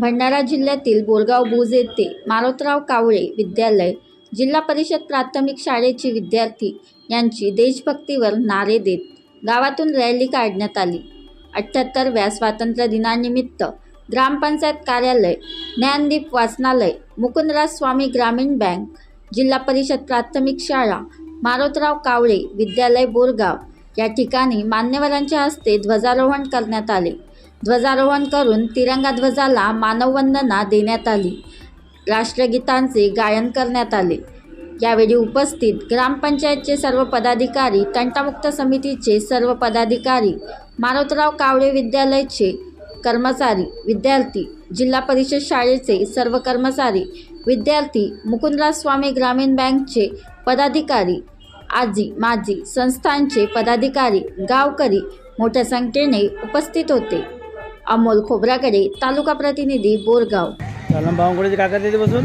भंडारा जिल्ह्यातील बोरगाव बुज येथे मारोतराव कावळे विद्यालय जिल्हा परिषद प्राथमिक शाळेचे विद्यार्थी यांची देशभक्तीवर नारे देत गावातून रॅली काढण्यात आली. अठ्ठ्याहत्तरव्या स्वातंत्र्य दिनानिमित्त ग्रामपंचायत कार्यालय ज्ञानदीप वाचनालय मुकुंदराज स्वामी ग्रामीण बँक जिल्हा परिषद प्राथमिक शाळा मारोतराव कावळे विद्यालय बोरगाव या ठिकाणी मान्यवरांच्या हस्ते ध्वजारोहण करण्यात आले. ध्वजारोहण करून तिरंगा ध्वजाला मानववंदना देण्यात आली. राष्ट्रगीतांचे गायन करण्यात आले. यावेळी उपस्थित ग्रामपंचायतचे सर्व पदाधिकारी तंटामुक्त समितीचे सर्व पदाधिकारी मारोतराव कावळे विद्यालयाचे कर्मचारी विद्यार्थी जिल्हा परिषद शाळेचे सर्व कर्मचारी विद्यार्थी मुकुंदराज स्वामी ग्रामीण बँकचे पदाधिकारी आजी माजी संस्थांचे पदाधिकारी गावकरी मोठ्या संख्येने उपस्थित होते. अमोल खोबराकडे तालुका प्रतिनिधी बोरगाव. काय करते बसून.